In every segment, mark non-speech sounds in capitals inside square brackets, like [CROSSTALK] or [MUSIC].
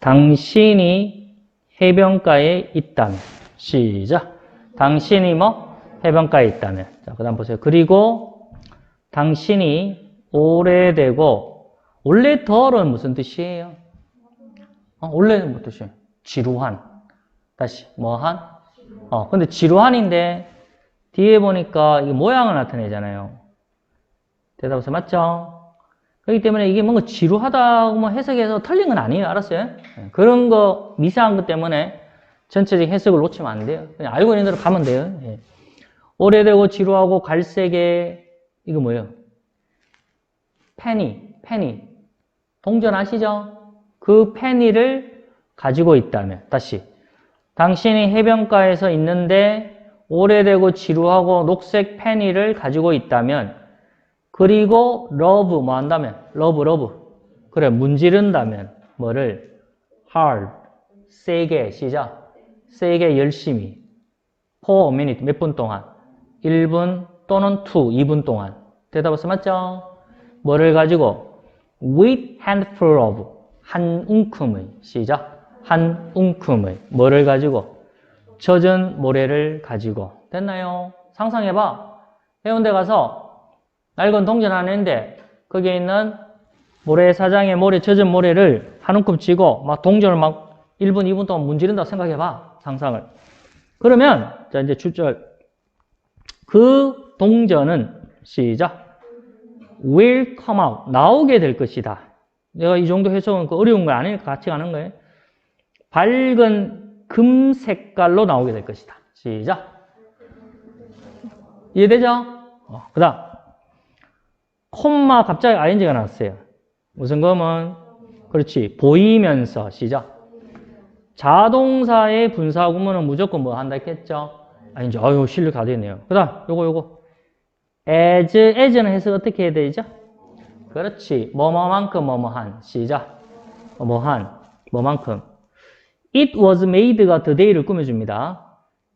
당신이 해변가에 있다면. 시작. 당신이 뭐? 해변가에 있다면. 자, 그 다음 보세요. 그리고 당신이 오래되고, 원래덜은 무슨 뜻이에요? 어, 원래는 무슨 뜻이에요? 지루한. 다시, 뭐한? 어, 근데 지루한인데, 뒤에 보니까 이게 모양을 나타내잖아요. 대답하세요. 맞죠? 그렇기 때문에 이게 뭔가 지루하다고 뭐 해석해서 틀린 건 아니에요. 알았어요? 네, 그런 거, 미세한 것 때문에 전체적인 해석을 놓치면 안 돼요. 그냥 알고 있는 대로 가면 돼요. 예. 오래되고 지루하고 갈색의, 이거 뭐예요? 페니, 페니. 동전 아시죠? 그 페니를 가지고 있다면, 다시. 당신이 해변가에서 있는데 오래되고 지루하고 녹색 페니를 가지고 있다면, 그리고 러브 뭐 한다면? 러브, 러브. 그래, 문지른다면, 뭐를? hard, 세게, 시작. 세게, 열심히. for a minute, 몇 분 동안? 1분 또는 2, 2분 동안. 대답하세요. 맞죠? 뭐를 가지고? with handful of, 한 움큼의, 시작. 한 움큼의, 뭐를 가지고? 젖은 모래를 가지고. 됐나요? 상상해봐. 해운대 가서 낡은 동전 하나 있는데, 거기에 있는 모래사장에 모래, 젖은 모래를 한 움큼 쥐고, 막 동전을 막 1분, 2분 동안 문지른다고 생각해 봐. 상상을. 그러면, 자, 이제 출절. 그 동전은, 시작. will come out. 나오게 될 것이다. 내가 이 정도 해석은 그 어려운 거 아니니까 같이 가는 거예요. 밝은 금 색깔로 나오게 될 것이다. 시작. 이해되죠? 어, 그 다음. 콤마 갑자기 ing가 나왔어요. 무슨 검은? 그렇지. 보이면서. 시작. 자동사의 분사 구문은 무조건 뭐 한다 했겠죠? 아, 이제, 아유, 실력 다 됐네요. 그 다음, 요거, 요거. as, as는 해석 어떻게 해야 되죠? 그렇지. 뭐뭐만큼 뭐뭐한. 시작. 뭐뭐한. 뭐만큼. It was made가 today를 꾸며줍니다.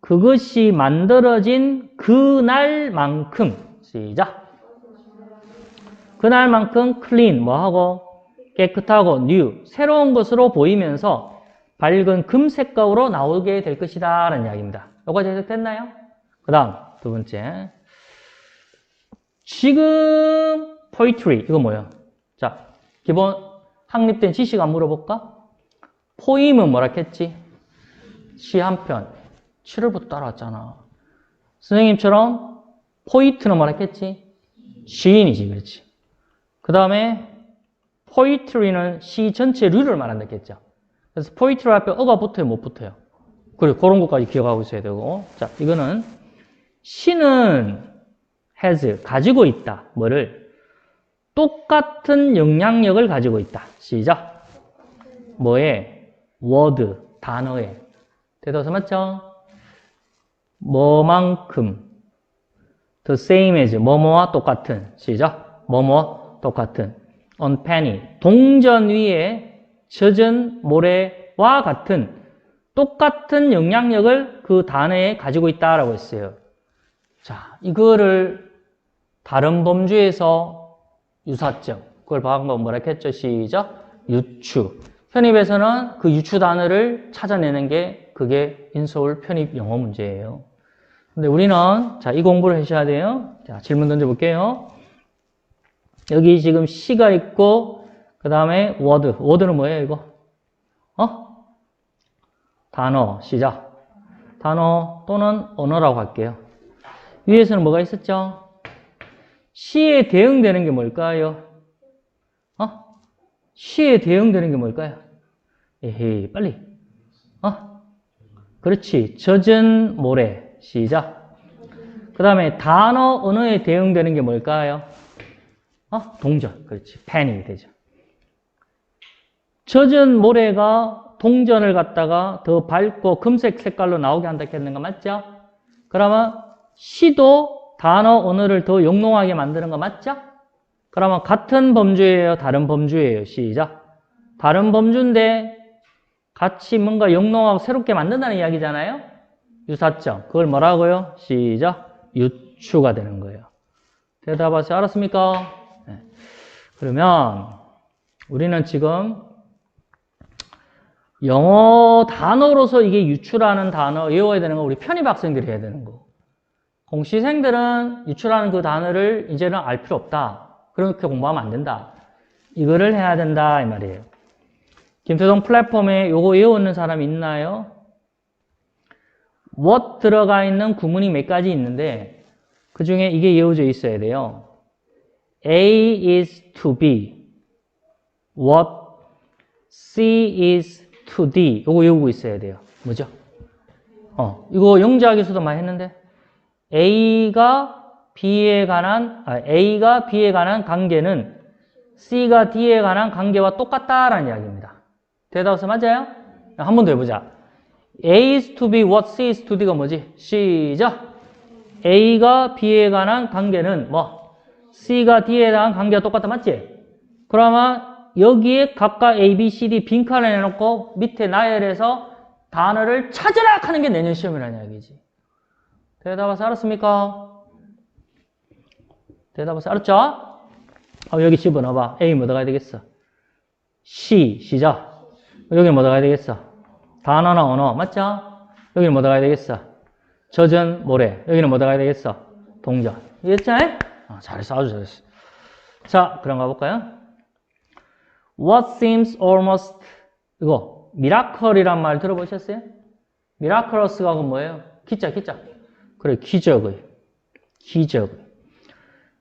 그것이 만들어진 그날만큼. 시작. 그날만큼 clean, 뭐하고? 깨끗하고 new, 새로운 것으로 보이면서 밝은 금색깔로 나오게 될 것이다. 라는 이야기입니다. 요거 해석됐나요? 그 다음, 두 번째. 지금 poetry, 이거 뭐예요? 자, 기본 확립된 안 물어볼까? 포임은 뭐라 했지? 시 한 편. 7월부터 따라왔잖아. 선생님처럼 포이트는 뭐라 했지? 시인이지, 그렇지. 그 다음에 포이트리는 시 전체 류를 말한다 했죠. 그래서 포이트리 앞에 어가 붙어요, 못 붙어요? 그래, 그런 것까지 기억하고 있어야 되고. 자, 이거는 시는 has, 가지고 있다. 뭐를? 똑같은 영향력을 가지고 있다. 시작. 뭐에? word, 단어에. 대답서 맞죠? 뭐만큼. the same as, 뭐뭐와 똑같은. 시작. 뭐뭐 똑같은. on penny. 동전 위에 젖은 모래와 같은 똑같은 영향력을 그 단어에 가지고 있다라고 했어요. 자, 이거를 다른 범주에서 유사점, 그걸 방금 뭐라 했죠? 시작. 유추. 편입에서는 그 유추 단어를 찾아내는 게 그게 인서울 편입 영어 문제예요. 근데 우리는 자, 이 공부를 하셔야 돼요. 자, 질문 던져 볼게요. 여기 지금 시가 있고 그 다음에 워드. 워드는 뭐예요, 이거? 어? 단어, 시작. 단어 또는 언어라고 할게요. 위에서는 뭐가 있었죠? 시에 대응되는 게 뭘까요? 어? 시에 대응되는 게 뭘까요? 에헤이, 빨리. 어? 그렇지. 젖은 모래. 시작. 그 다음에 단어, 언어에 대응되는 게 뭘까요? 어? 동전. 그렇지. 펜이 되죠. 젖은 모래가 동전을 갖다가 더 밝고 금색 색깔로 나오게 한다 했는 거 맞죠? 그러면 시도 단어, 언어를 더 영롱하게 만드는 거 맞죠? 그러면 같은 범주예요? 다른 범주예요? 시작. 다른 범주인데 같이 뭔가 영롱하고 새롭게 만든다는 이야기잖아요? 유사점. 그걸 뭐라고요? 시작. 유추가 되는 거예요. 대답하세요. 알았습니까? 네. 그러면 우리는 지금 영어 단어로서 이게 유출하는 단어 외워야 되는 거 우리 편입 학생들이 해야 되는 거. 공시생들은 유출하는 그 단어를 이제는 알 필요 없다. 그렇게 공부하면 안 된다. 이거를 해야 된다 이 말이에요. 김태동 플랫폼에 요거 외우는 사람이 있나요? what 들어가 있는 구문이 몇 가지 있는데 그 중에 이게 외워져 있어야 돼요. A is to B. What C is to D. 요거 외우고 있어야 돼요. 뭐죠? 어, 이거 영재학에서도 많이 했는데 A가 B에 관한 아, A가 B에 관한 관계는 C가 D에 관한 관계와 똑같다라는 이야기입니다. 대답서 맞아요? 한 번 더 해보자. A is to B, what C is to D가 뭐지? 시작. A가 B에 관한 관계는 뭐? C가 D에 대한 관계가 똑같다 맞지? 그러면 여기에 각각 A, B, C, D 빈칸을 해놓고 밑에 나열해서 단어를 찾으라 하는 게 내년 시험이라는 이야기지. 대답해서 알았습니까? 대답해서 알았죠? 어, 여기 집어넣어봐. A 뭐 들어가야 되겠어? C, 시작. 여기 뭐 들어가야 되겠어? 단어나 언어, 맞죠? 여기는 뭐 들어가야 되겠어? 젖은 모래. 여기는 뭐 들어가야 되겠어? 동전. 이해했죠? 어, 잘했어. 아주 잘했어. 자, 그럼 가볼까요? What seems almost, 이거, 미라클이란 말 들어보셨어요? 미라클러스가 그 뭐예요? 기자, 기자. 그래, 기적의. 기적의.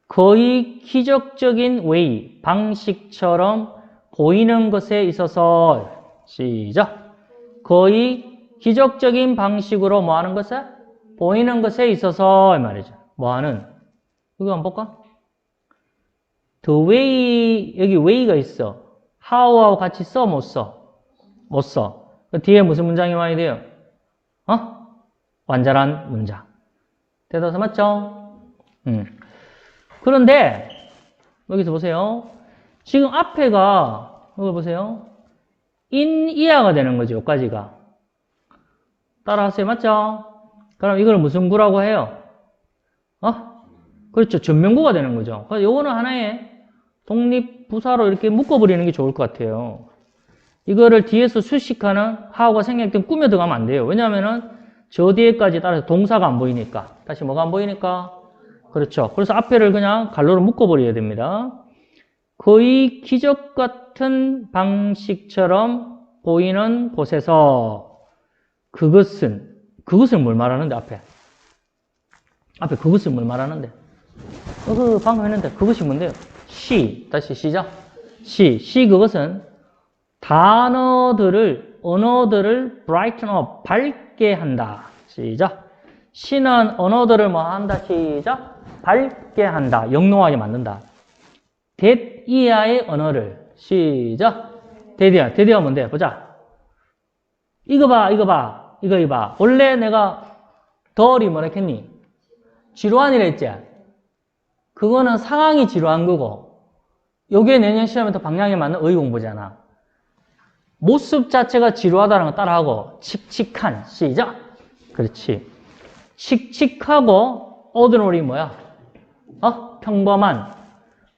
거의 기적적인 웨이, 방식처럼 보이는 것에 있어서, 시작. 거의 기적적인 방식으로 뭐 하는 것에? 보이는 것에 있어서, 이 말이죠. 뭐 하는? 이거 한번 볼까? The way, 여기 way가 있어. how하고 같이 써, 못 써? 못 써. 그 뒤에 무슨 문장이 많이 돼요? 어? 완전한 문장. 대답서 맞죠? 음. 그런데, 여기서 보세요. 지금 앞에가, 여기 보세요. in 이하가 되는 거죠, 여기까지가. 따라하세요, 맞죠? 그럼 이걸 무슨 구라고 해요? 어? 그렇죠. 전면구가 되는 거죠. 요거는 하나의 독립부사로 이렇게 묶어버리는 게 좋을 것 같아요. 이거를 뒤에서 수식하는 하우가 생략된 꾸며 들어가면 안 돼요. 왜냐하면은 저 뒤에까지 따라서 동사가 안 보이니까. 다시 뭐가 안 보이니까? 그렇죠. 그래서 앞에를 그냥 갈로로 묶어버려야 됩니다. 거의 기적 같은 방식처럼 보이는 곳에서 그것은, 그것은 뭘 말하는데, 앞에? 앞에 그것은 뭘 말하는데? 어, 그 방금 했는데 그것이 뭔데요? 시 다시 시작. 시, 시 그것은 단어들을 언어들을 brighten up 밝게 한다. 시작. 시는 언어들을 뭐 한다? 시작. 밝게 한다. 영롱하게 만든다. That 이하의 언어를. 시작. 대디야 대디가 뭔데 보자. 이거 봐 이거 봐 이거 이봐. 원래 내가 덜이 뭐라 했니? 지루한이라 했지 그거는 상황이 지루한 거고 요게 내년 시험에 더 방향에 맞는 의의 공부잖아. 모습 자체가 지루하다는 거 따라하고 칙칙한 시작. 그렇지. 칙칙하고 ordinary 뭐야? 어? 평범한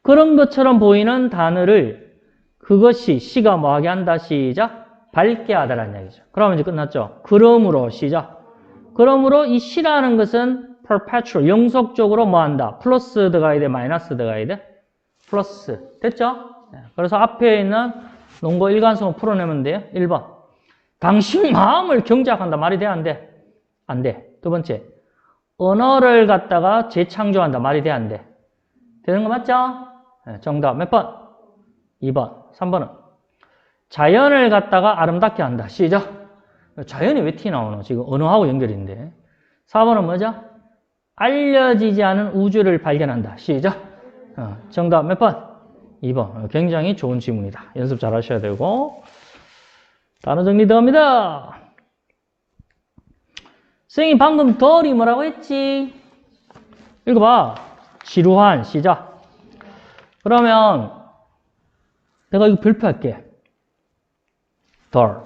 그런 것처럼 보이는 단어를 그것이 시가 뭐하게 한다 시작 밝게 하다라는 얘기죠. 그러면 이제 끝났죠. 그러므로 시작. 그러므로 이 시라는 것은 perpetual, 영속적으로 뭐 한다? 플러스 들어가야 돼? 마이너스 들어가야 돼? 플러스. 됐죠? 네. 그래서 앞에 있는 논거 일관성을 풀어내면 돼요. 1번. 당신 마음을 경작한다. 말이 돼? 안 돼? 안 돼. 두 번째. 언어를 갖다가 재창조한다. 말이 돼? 안 돼? 되는 거 맞죠? 네, 정답 몇 번? 2번. 3번은. 자연을 갖다가 아름답게 한다. 시작. 자연이 왜 티 나오노? 지금 언어하고 연결인데. 4번은 뭐죠? 알려지지 않은 우주를 발견한다. 시작. 어, 정답 몇 번? 2번. 어, 굉장히 좋은 질문이다. 연습 잘 하셔야 되고. 단어 정리 들어갑니다. 선생님 방금 덜이 뭐라고 했지? 읽어봐. 지루한. 시작. 그러면 내가 이거 별표할게. 덜.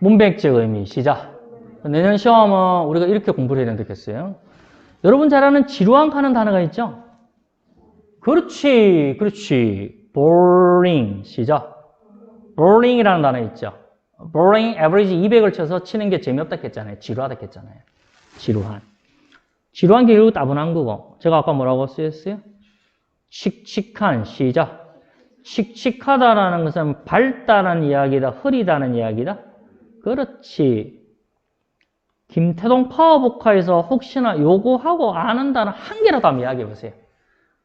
문백적 의미. 시작. 내년 시험은 우리가 이렇게 공부를 해야 된다겠어요. 여러분 잘 아는 지루한 하는 단어가 있죠? 그렇지, 그렇지. boring. 시작. boring이라는 단어 있죠. boring, average 200을 쳐서 치는 게 재미없다 했잖아요. 지루하다 했잖아요. 지루한. 지루한 게 결국 따분한 거고. 제가 아까 뭐라고 쓰였어요? 칙칙한, 시작. 칙칙하다라는 것은 밝다는 이야기다, 흐리다는 이야기다? 그렇지. 김태동 파워보카에서 혹시나 요거하고 아는 단어 한 개라도 한번 이야기해 보세요.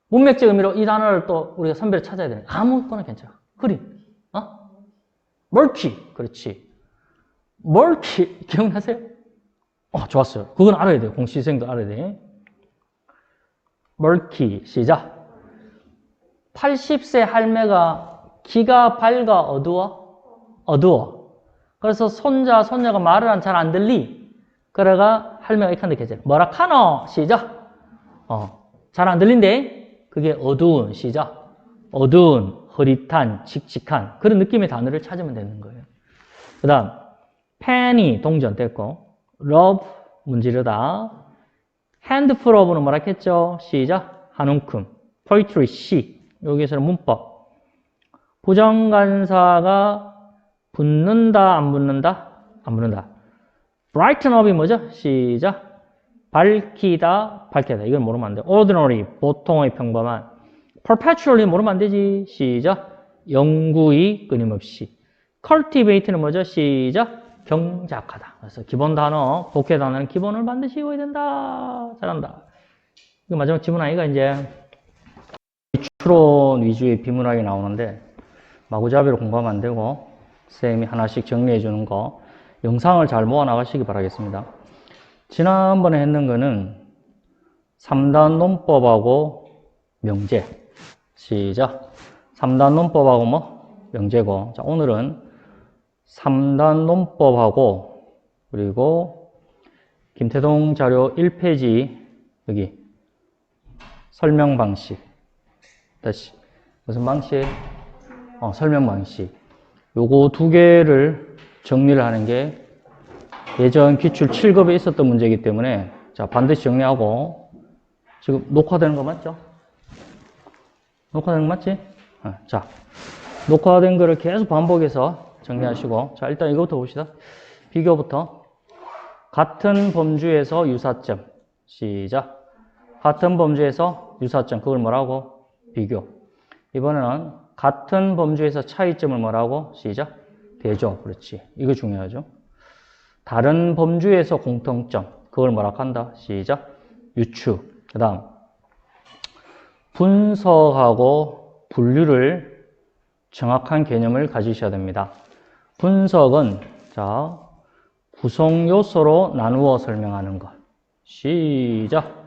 문맥적 의미로 이 단어를 또 우리가 선배를 찾아야 되는 아무거나 괜찮아. 흐림. 어? 멀키. 그렇지. 멀키. [LAUGHS] 기억나세요? 어, 좋았어요. 그건 알아야 돼요. 공시생도 알아야 돼. 멀키. 시작. 80세 할매가 기가 밝아 어두워? 어두워. 그래서 손자, 손녀가 말을 안잘안 들리. 그래가 할매가 이칸데 계절. 뭐라 카노? 시작. 어, 잘 안 들린대? 그게 어두운, 시작. 어두운, 흐릿한, 칙칙한 그런 느낌의 단어를 찾으면 되는 거예요. 그 다음, 팬이 동전 됐고, love 문지르다, of는 뭐라 했죠? 시작. 한 움큼, poetry 시. 여기서는 문법. 부정간사가 붙는다, 안 붙는다? 안 붙는다. Brighten up이 뭐죠? 시작. 밝히다, 밝히다. 이걸 모르면 안 돼. ordinary, 보통의 평범한. perpetually 모르면 안 되지. 시작. 영구히 끊임없이. cultivate는 뭐죠? 시작. 경작하다. 그래서 기본 단어, 독해 단어는 기본을 반드시 외워야 된다. 잘한다. 이거 마지막 지문 아이가 이제 추론 위주의 비문학이 나오는데 마구잡이로 공부하면 안 되고 쌤이 하나씩 정리해 주는 거 영상을 잘 모아 나가시기 바라겠습니다. 지난번에 했는 거는 3단 논법하고 명제. 시작. 3단 논법하고 뭐 명제고. 자 오늘은 3단 논법하고 그리고 김태동 자료 1페이지 여기 설명 방식. 다시. 무슨 방식? 어, 설명 방식. 요거 두 개를 정리를 하는 게 예전 기출 7급에 있었던 문제이기 때문에 자 반드시 정리하고 지금 녹화되는 거 맞죠? 녹화되는 거 맞지? 어, 자 녹화된 거를 계속 반복해서 정리하시고 자 일단 이거부터 봅시다 비교부터 같은 범주에서 유사점 시작 같은 범주에서 유사점 그걸 뭐라고? 비교 이번에는 같은 범주에서 차이점을 뭐라고? 시작 대조 그렇지. 이거 중요하죠. 다른 범주에서 공통점 그걸 뭐라 한다? 시작. 유추. 그 다음 분석하고 분류를 정확한 개념을 가지셔야 됩니다. 분석은 자 구성 요소로 나누어 설명하는 것. 시작.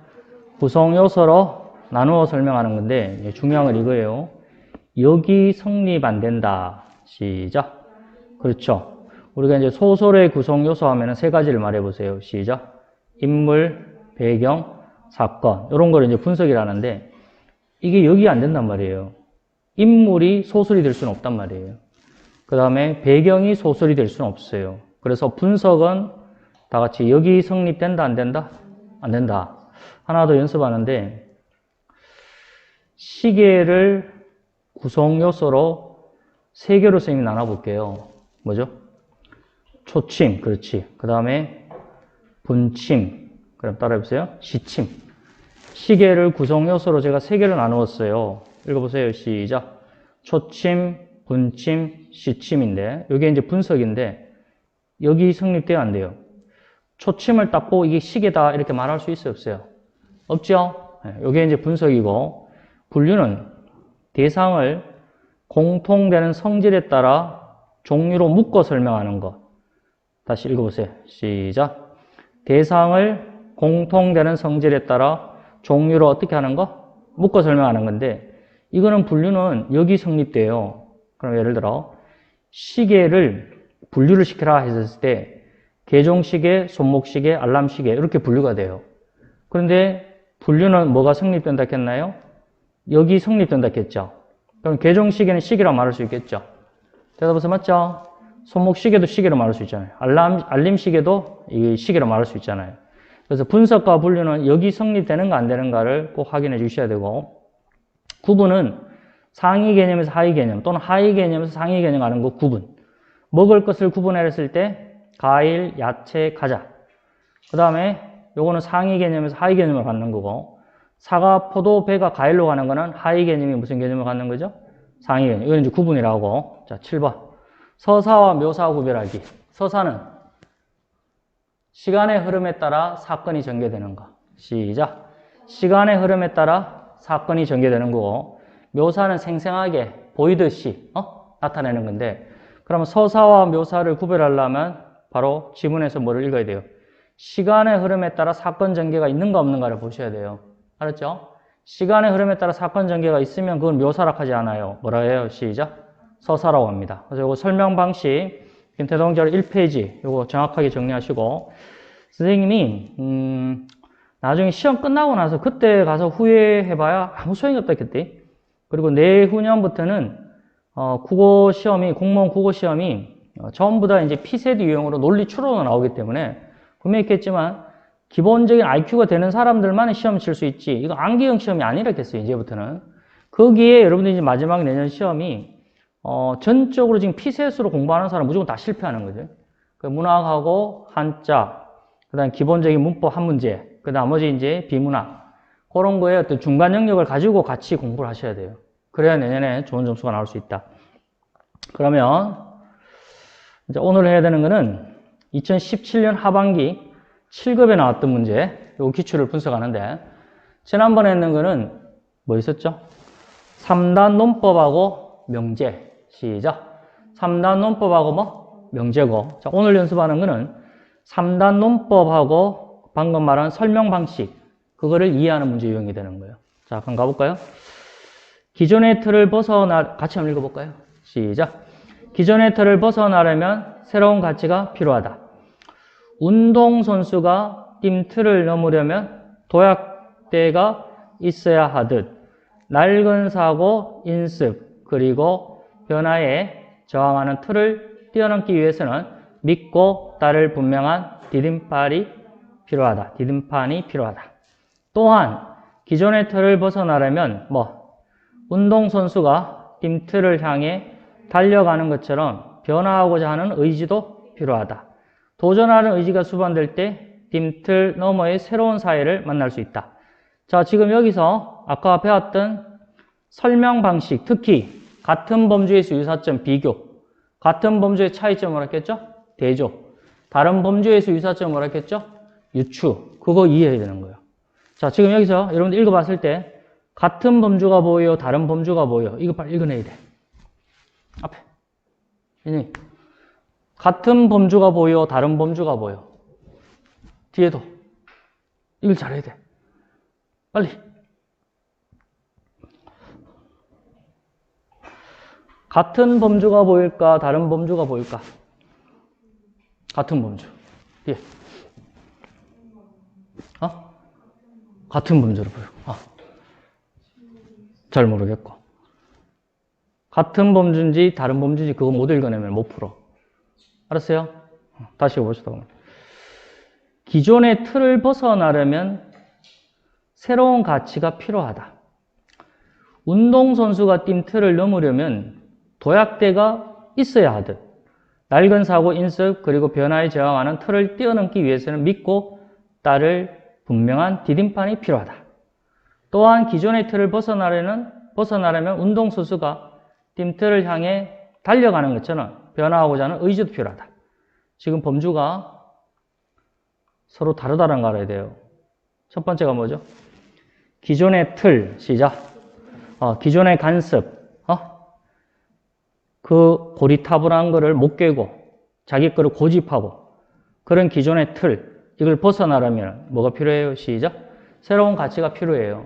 구성 요소로 나누어 설명하는 건데 중요한 건 이거예요. 여기 성립 안 된다. 시작 그렇죠 우리가 이제 소설의 구성 요소 하면은 세 가지를 말해 보세요. 시작. 인물, 배경, 사건. 이런 걸 이제 분석이라는데 이게 여기 안 된단 말이에요. 인물이 소설이 될 수는 없단 말이에요. 그 다음에 배경이 소설이 될 수는 없어요. 그래서 분석은 다 같이 여기 성립된다, 안 된다? 안 된다. 하나 더 연습하는데 시계를 구성 요소로 세 개로 선생님이 나눠볼게요. 뭐죠? 초침, 그렇지. 그 다음에 분침, 그럼 따라해보세요. 시침. 시계를 구성 요소로 제가 세 개를 나누었어요. 읽어보세요. 시작. 초침, 분침, 시침인데, 이게 이제 분석인데, 여기 성립돼야 안 돼요. 초침을 닦고 이게 시계다 이렇게 말할 수 있어요? 없어요? 없죠? 이게 이제 분석이고, 분류는 대상을 공통되는 성질에 따라 종류로 묶어 설명하는 것. 다시 읽어보세요. 시작. 대상을 공통되는 성질에 따라 종류로 어떻게 하는 거? 묶어 설명하는 건데 이거는 분류는 여기 성립돼요. 그럼 예를 들어 시계를 분류를 시켜라 했을 때 개종시계, 손목시계, 알람시계 이렇게 분류가 돼요. 그런데 분류는 뭐가 성립된다 했나요? 여기 성립된다 했죠. 그럼 개종시계는 시계라고 말할 수 있겠죠. 대답해서 맞죠? 손목 시계도 시계로 말할 수 있잖아요. 알람, 알림 시계도 이 시계로 말할 수 있잖아요. 그래서 분석과 분류는 여기 성립되는가 안 되는가를 꼭 확인해 주셔야 되고, 구분은 상위 개념에서 하위 개념 또는 하위 개념에서 상위 개념 가는 거 구분. 먹을 것을 구분했을 때 과일, 야채, 과자. 그 다음에 요거는 상위 개념에서 하위 개념을 갖는 거고 사과, 포도, 배가 과일로 가는 거는 하위 개념이 무슨 개념을 갖는 거죠? 상위 개념. 이건 이제 구분이라고. 자, 7번. 서사와 묘사 구별하기. 서사는 시간의 흐름에 따라 사건이 전개되는 거. 시작. 시간의 흐름에 따라 사건이 전개되는 거고 묘사는 생생하게 보이듯이 어? 나타내는 건데 그러면 서사와 묘사를 구별하려면 바로 지문에서 뭐를 읽어야 돼요? 시간의 흐름에 따라 사건 전개가 있는가 없는가를 보셔야 돼요. 알았죠? 시간의 흐름에 따라 사건 전개가 있으면 그건 묘사라 하지 않아요. 뭐라 해요? 시작. 서사라고 합니다. 그래서 이거 설명 방식 김태동자료 1페이지 이거 정확하게 정리하시고 선생님이 음, 나중에 시험 끝나고 나서 그때 가서 후회해봐야 아무 소용이 없다 그때. 그리고 내후년부터는 어, 국어 시험이 공무원 국어 시험이 어, 전부 다 이제 피세드 유형으로 논리 추론으로 나오기 때문에 분명히 있겠지만 기본적인 IQ가 되는 사람들만 시험 칠 수 있지 이거 암기형 시험이 아니라겠어요 이제부터는 거기에 여러분들이 이제 마지막 내년 시험이 어, 전적으로 지금 피셋으로 공부하는 사람 무조건 다 실패하는 거죠. 그 문학하고 한자, 그 다음 기본적인 문법 한 문제, 그 나머지 이제 비문학. 그런 거에 어떤 중간 영역을 가지고 같이 공부를 하셔야 돼요. 그래야 내년에 좋은 점수가 나올 수 있다. 그러면, 이제 오늘 해야 되는 거는 2017년 하반기 7급에 나왔던 문제, 요 기출을 분석하는데, 지난번에 했는 거는 뭐 있었죠? 3단 논법하고 명제. 시작. 3단 논법하고 뭐? 명제고. 자, 오늘 연습하는 거는 3단 논법하고 방금 말한 설명 방식. 그거를 이해하는 문제 유형이 되는 거예요. 자, 그럼 가볼까요? 기존의 틀을 벗어나, 같이 한번 읽어볼까요? 시작. 기존의 틀을 벗어나려면 새로운 가치가 필요하다. 운동선수가 팀 틀을 넘으려면 도약대가 있어야 하듯 낡은 사고, 인습, 그리고 변화에 저항하는 틀을 뛰어넘기 위해서는 믿고 따를 분명한 디딤발이 필요하다. 디딤판이 필요하다. 또한 기존의 틀을 벗어나려면 뭐 운동선수가 팀 틀을 향해 달려가는 것처럼 변화하고자 하는 의지도 필요하다. 도전하는 의지가 수반될 때 팀틀 너머의 새로운 사회를 만날 수 있다. 자, 지금 여기서 아까 배웠던 설명 방식, 특히 같은 범주에서 유사점 비교, 같은 범주의 차이점 뭐라 했겠죠? 대조. 다른 범주에서 유사점 뭐라 했겠죠? 유추. 그거 이해해야 되는 거예요. 자, 지금 여기서 여러분들 읽어봤을 때 같은 범주가 보여, 다른 범주가 보여. 이거 빨리 읽어내야 돼. 앞에. 이니 같은 범주가 보여, 다른 범주가 보여. 뒤에도. 이걸 잘해야 돼. 빨리. 같은 범주가 보일까? 다른 범주가 보일까? 같은 범주. 예. 어? 같은 범주로 보여. 아. 잘 모르겠고. 같은 범주인지 다른 범주인지 그거 못 읽어내면 못 풀어. 알았어요? 다시 보시다 보면. 기존의 틀을 벗어나려면 새로운 가치가 필요하다. 운동선수가 띈 틀을 넘으려면 도약대가 있어야 하듯 낡은 사고 인습 그리고 변화에 저항하는 틀을 뛰어넘기 위해서는 믿고 따를 분명한 디딤판이 필요하다. 또한 기존의 틀을 벗어나려면 벗어나려면 운동선수가 띈 틀을 향해 달려가는 것처럼 변화하고자 하는 의지도 필요하다. 지금 범주가 서로 다르다는 걸 알아야 돼요. 첫 번째가 뭐죠? 기존의 틀, 시작. 어, 기존의 간섭, 어? 그 고리타분한 거를 못 깨고 자기 거를 고집하고 그런 기존의 틀, 이걸 벗어나려면 뭐가 필요해요? 시작. 새로운 가치가 필요해요.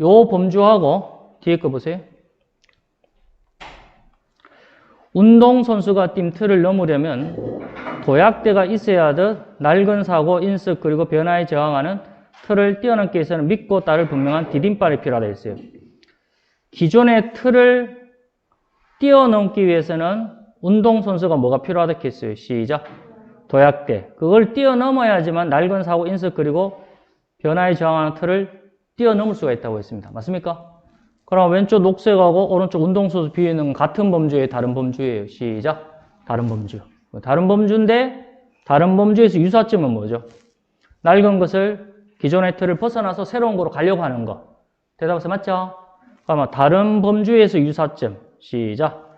요 범주하고 뒤에 거 보세요. 운동선수가 띈 틀을 넘으려면 도약대가 있어야 하듯 낡은 사고, 인습, 그리고 변화에 저항하는 틀을 뛰어넘기 위해서는 믿고 따를 분명한 디딤발이 필요하다 했어요. 기존의 틀을 뛰어넘기 위해서는 운동선수가 뭐가 필요하다 했어요. 시작. 도약대. 그걸 뛰어넘어야지만 낡은 사고, 인습, 그리고 변화에 저항하는 틀을 뛰어넘을 수가 있다고 했습니다. 맞습니까? 그럼 왼쪽 녹색하고 오른쪽 운동소수 비유는 같은 범주의 다른 범주예요. 시작. 다른 범주. 다른 범주인데 다른 범주에서 유사점은 뭐죠? 낡은 것을 기존의 틀을 벗어나서 새로운 거로 가려고 하는 거. 대답해서 맞죠? 그러면 다른 범주에서 유사점. 시작.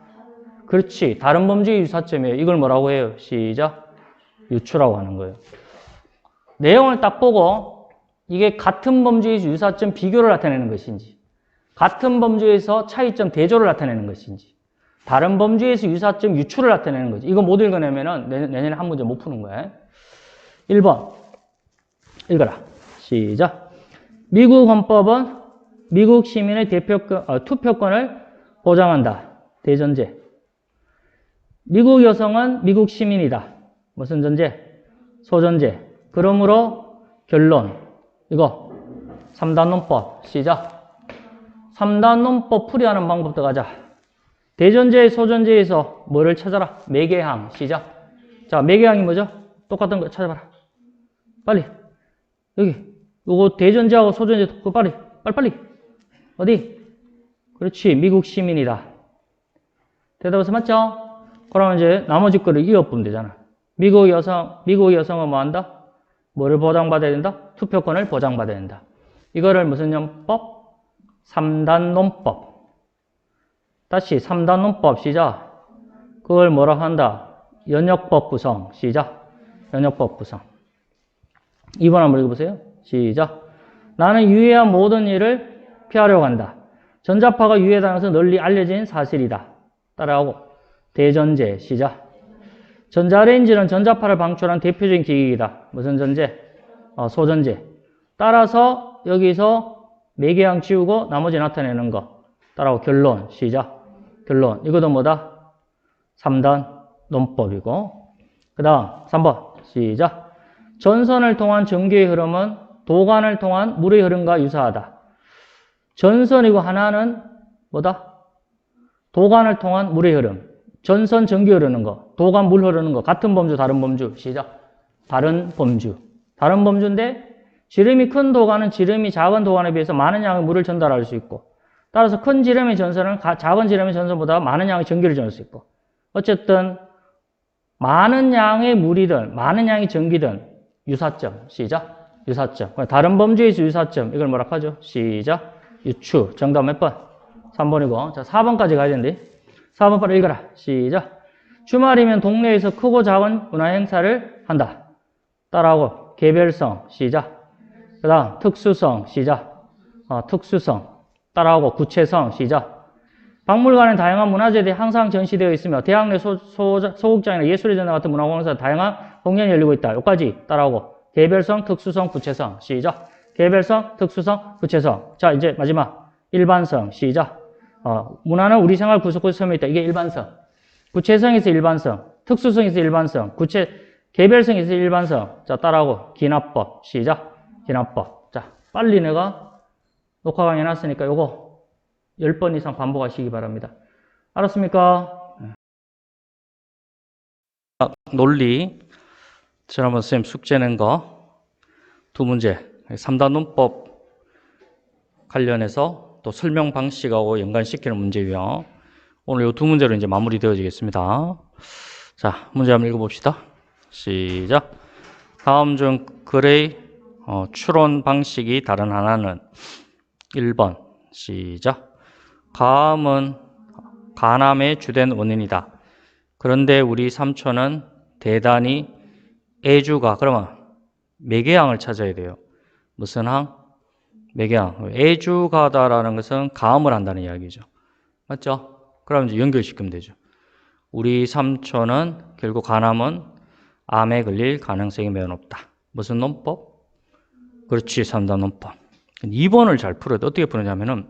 그렇지. 다른 범주의 유사점이에요. 이걸 뭐라고 해요? 시작. 유추라고 하는 거예요. 내용을 딱 보고 이게 같은 범주에서 유사점 비교를 나타내는 것인지 같은 범주에서 차이점 대조를 나타내는 것인지 다른 범주에서 유사점 유추를 나타내는 거지. 이거 못 읽어내면은 내- 내년에 한 문제 못 푸는 거야. 1번. 읽어라. 시작. 미국 헌법은 미국 시민의 대표권, 어, 투표권을 보장한다. 대전제. 미국 여성은 미국 시민이다. 무슨 전제? 소전제. 그러므로 결론. 이거. 3단 논법. 시작. 3단 논법 풀이하는 방법도 가자. 대전제, 소전제에서 뭐를 찾아라? 매개항. 시작. 자, 매개항이 뭐죠? 똑같은 거 찾아봐라. 빨리. 여기. 요거 대전제하고 소전제, 그거 빨리. 빨리빨리. 어디? 그렇지. 미국 시민이다. 대답해서 맞죠? 그러면 이제 나머지 거를 이어보면 되잖아. 미국 여성, 미국 여성은 뭐 한다? 뭐를 보장받아야 된다? 투표권을 보장받아야 된다. 이거를 무슨 연법? 3단 논법. 다시 3단 논법 시작. 그걸 뭐라 한다? 연역법 구성 시작. 연역법 구성. 2번 한번 읽어보세요. 시작. 나는 유해한 모든 일을 피하려고 한다. 전자파가 것은 널리 알려진 사실이다. 따라하고 대전제 시작. 전자레인지는 전자파를 방출한 대표적인 기기이다. 무슨 전제? 어, 소전제. 따라서 여기서 매개항 지우고 나머지 나타내는 거. 따라하고 결론 시작. 결론. 이것도 뭐다? 3단 논법이고. 그 다음 3번 시작. 전선을 통한 전기의 흐름은 도관을 통한 물의 흐름과 유사하다. 전선이고 하나는 뭐다? 도관을 통한 물의 흐름. 전선 전기 흐르는 거, 도관 물 흐르는 거, 같은 범주, 다른 범주. 시작. 다른 범주. 다른 범주인데, 지름이 큰 도관은 지름이 작은 도관에 비해서 많은 양의 물을 전달할 수 있고, 따라서 큰 지름의 전선은 가- 작은 지름의 전선보다 많은 양의 전기를 전할 수 있고, 어쨌든, 많은 양의 물이든, 많은 양의 전기든, 유사점. 시작. 유사점. 다른 범주에서 유사점. 이걸 뭐라 하죠? 시작. 유추. 정답 몇 번? 3번이고. 자, 4번까지 가야 되는데. 4번 빨리 읽어라. 시작. 주말이면 동네에서 크고 작은 문화 행사를 한다. 따라하고 개별성 시작. 그 다음 특수성 시작. 어, 특수성 따라하고 구체성 시작. 박물관엔 다양한 문화재들이 항상 전시되어 있으며 대학 내 소, 소, 소극장이나 예술의 전당 같은 문화공원에서 다양한 공연이 열리고 있다. 여기까지 따라하고 개별성, 특수성, 구체성 시작. 개별성, 특수성, 구체성. 자 이제 마지막 일반성 시작. 어, 문화는 우리 생활 구석구석 섬에 있다. 이게 일반성. 구체성에서 일반성, 특수성에서 일반성, 구체, 개별성에서 일반성. 자, 따라하고, 기납법. 시작. 기납법. 자, 빨리 내가 녹화 강의 해놨으니까 요거 10번 이상 반복하시기 바랍니다. 알았습니까? 네. 아, 논리. 지난번 선생님 숙제 낸 거 두 문제. 3단 논법 관련해서 또 설명 방식하고 연관시키는 문제고요. 오늘 이 두 문제로 이제 마무리 되어지겠습니다. 자, 문제 한번 읽어봅시다. 시작. 다음 중 글의 어, 추론 방식이 다른 하나는 1번 시작. 가음은 가남의 주된 원인이다. 그런데 우리 삼촌은 대단히 애주가 그러면 매개항을 찾아야 돼요. 무슨 항? 매개항. 애주가다라는 것은 가음을 한다는 이야기죠. 맞죠? 그럼 이제 연결시키면 되죠. 우리 삼촌은 결국 가남은 암에 걸릴 가능성이 매우 높다. 무슨 논법? 그렇지, 3단 논법. 2번을 잘 풀어야 돼. 어떻게 푸느냐면은,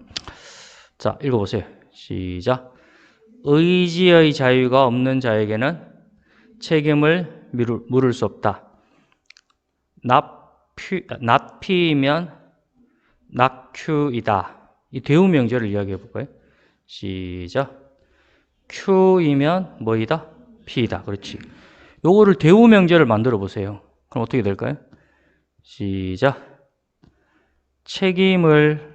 자, 읽어보세요. 시작. 의지의 자유가 없는 자에게는 책임을 미룰, 물을 수 없다. 납피, 납피이면 낙큐이다. 이 대우 명제를 이야기해 볼까요? 시작. Q이면 뭐이다? P이다. 그렇지. 요거를 대우 명제를 만들어 보세요. 그럼 어떻게 될까요? 시작. 책임을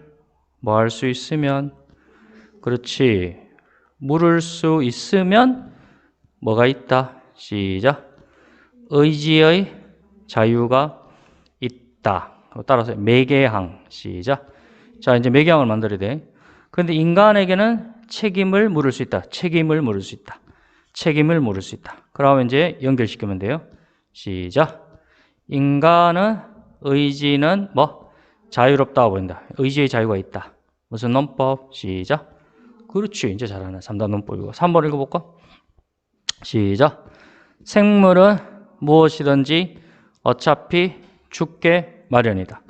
뭐 할 수 있으면 그렇지. 물을 수 있으면 뭐가 있다. 시작. 의지의 자유가 있다. 따라서 매개항. 시작. 자, 이제 매개항을 만들어야 돼. 근데 인간에게는 책임을 물을 수 있다. 책임을 물을 수 있다. 책임을 물을 수 있다. 그러면 이제 연결시키면 돼요. 시작. 인간은 의지는 뭐 자유롭다고 보인다. 의지의 자유가 있다. 무슨 논법? 시작. 그렇지. 이제 잘하네. 3단 논법이고. 3번 읽어볼까? 시작. 생물은 무엇이든지 어차피 죽게 마련이다.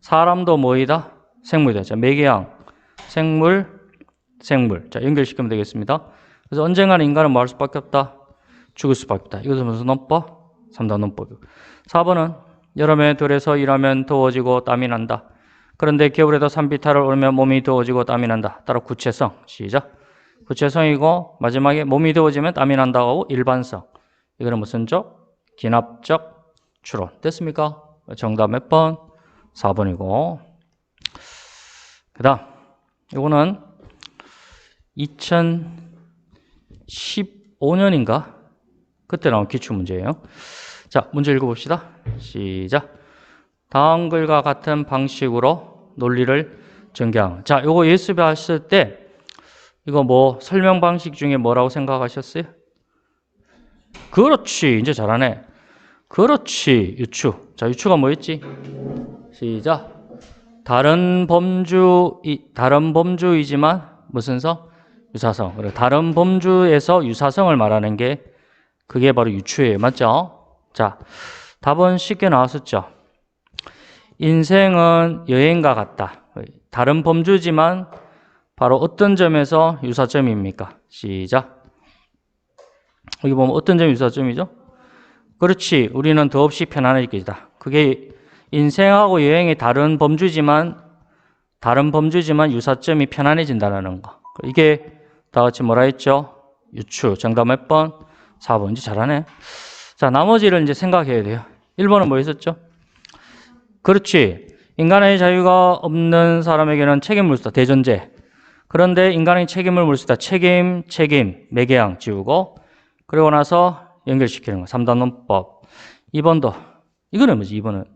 사람도 뭐이다? 생물이다. 자, 매개양. 생물, 생물. 자, 연결시키면 되겠습니다. 그래서 언젠가는 인간은 뭐 할 수밖에 없다? 죽을 수밖에 없다. 이것은 무슨 논법? 3단 논법이고. 4번은 여름에 들에서 일하면 더워지고 땀이 난다. 그런데 겨울에도 산비탈을 오르면 몸이 더워지고 땀이 난다. 따라 구체성. 시작. 구체성이고 마지막에 몸이 더워지면 땀이 난다고 일반성. 이거는 무슨 적? 기납적 추론. 됐습니까? 정답 몇 번? 4번이고. 그 다음. 이거는 2015년인가? 그때 나온 기출문제예요. 자, 문제 읽어봅시다. 시작. 다음 글과 같은 방식으로 논리를 전개함. 자, 요거 예습 하실 때 이거 뭐 설명 방식 중에 뭐라고 생각하셨어요? 그렇지. 이제 잘하네. 그렇지. 유추. 자, 유추가 뭐였지? 시작. 다른 범주 다른 범주이지만 무슨 성? 유사성. 다른 범주에서 유사성을 말하는 게 그게 바로 유추예요. 맞죠? 자, 답은 쉽게 나왔었죠. 인생은 여행과 같다. 다른 범주지만 바로 어떤 점에서 유사점입니까? 시작. 여기 보면 어떤 점이 유사점이죠? 그렇지. 우리는 더없이 편안해지다. 그게 인생하고 여행이 다른 범주지만 다른 범주지만 유사점이 편안해진다는 거. 이게 다 같이 뭐라 했죠? 유추. 정답 몇 번? 4번. 이제 잘하네. 자, 나머지를 이제 생각해야 돼요. 1번은 뭐 있었죠? 그렇지. 인간의 자유가 없는 사람에게는 책임을 물수 있다. 대전제. 그런데 인간의 책임을 물수 있다. 책임, 책임, 매개양 지우고 그리고 나서 연결시키는 거. 3단 논법. 2번도. 이거는 뭐지? 2번은.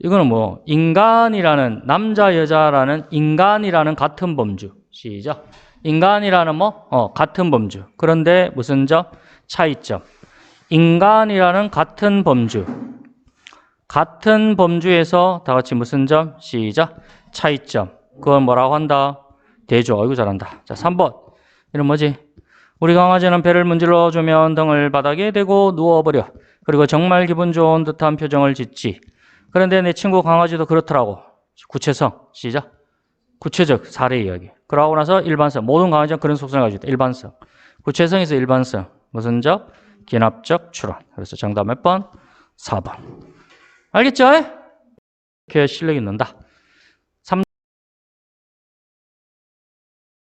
이거는 뭐 인간이라는 남자 여자라는 인간이라는 같은 범주. 시작. 인간이라는 뭐 어, 같은 범주. 그런데 무슨 점? 차이점. 인간이라는 같은 범주. 같은 범주에서 다 같이 무슨 점? 시작. 차이점. 그건 뭐라고 한다? 대조. 아이고 잘한다. 자, 3번. 이런 뭐지? 우리 강아지는 배를 문질러 주면 등을 바닥에 대고 누워버려. 그리고 정말 기분 좋은 듯한 표정을 짓지. 그런데 내 친구 강아지도 그렇더라고. 구체성. 시작. 구체적 사례 이야기. 그러고 나서 일반성. 모든 강아지는 그런 속성을 가지고 있다. 일반성. 구체성에서 일반성. 무슨 적? 기납적 추론. 그래서 정답 몇 번? 4번. 알겠죠? 이렇게 실력이 는다.